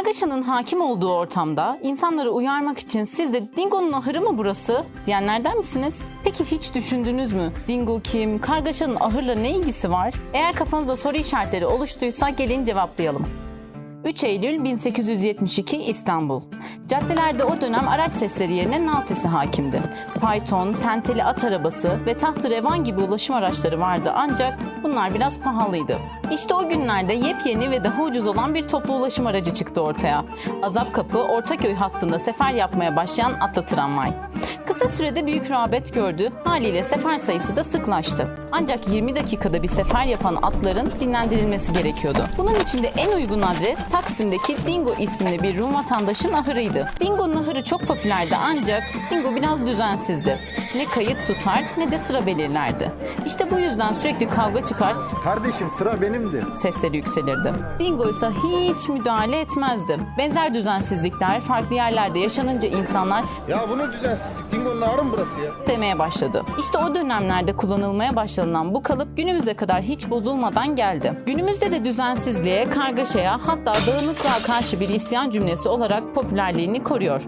Kargaşanın hakim olduğu ortamda insanları uyarmak için siz de Dingo'nun ahırı mı burası diyenlerden misiniz? Peki hiç düşündünüz mü? Dingo kim? Kargaşanın ahırla ne ilgisi var? Eğer kafanızda soru işaretleri oluştuysa gelin cevaplayalım. 3 Eylül 1872 İstanbul. Caddelerde o dönem araç sesleri yerine nal sesi hakimdi. Fayton, tenteli at arabası ve tahtı revan gibi ulaşım araçları vardı ancak bunlar biraz pahalıydı. İşte o günlerde yepyeni ve daha ucuz olan bir toplu ulaşım aracı çıktı ortaya. Azap Kapı, Ortaköy hattında sefer yapmaya başlayan atlı tramvay. Kısa sürede büyük rağbet gördü, haliyle sefer sayısı da sıklaştı. Ancak 20 dakikada bir sefer yapan atların dinlendirilmesi gerekiyordu. Bunun için de en uygun adres Taksim'deki Dingo isimli bir Rum vatandaşın ahırıydı. Dingo'nun ahırı çok popülerdi ancak Dingo biraz düzensizdi. Ne kayıt tutar ne de sıra belirlerdi. İşte bu yüzden sürekli kavga çıkar, Kardeşim sıra benimdi. sesleri yükselirdi. Dingo ise hiç müdahale etmezdi. Benzer düzensizlikler farklı yerlerde yaşanınca insanlar Ya bu ne düzensizlik? Dingo'nun ağrı mı burası ya? demeye başladı. İşte o dönemlerde kullanılmaya başlanılan bu kalıp günümüze kadar hiç bozulmadan geldi. Günümüzde de düzensizliğe, kargaşaya hatta dağınıklığa karşı bir isyan cümlesi olarak popülerliğini koruyor.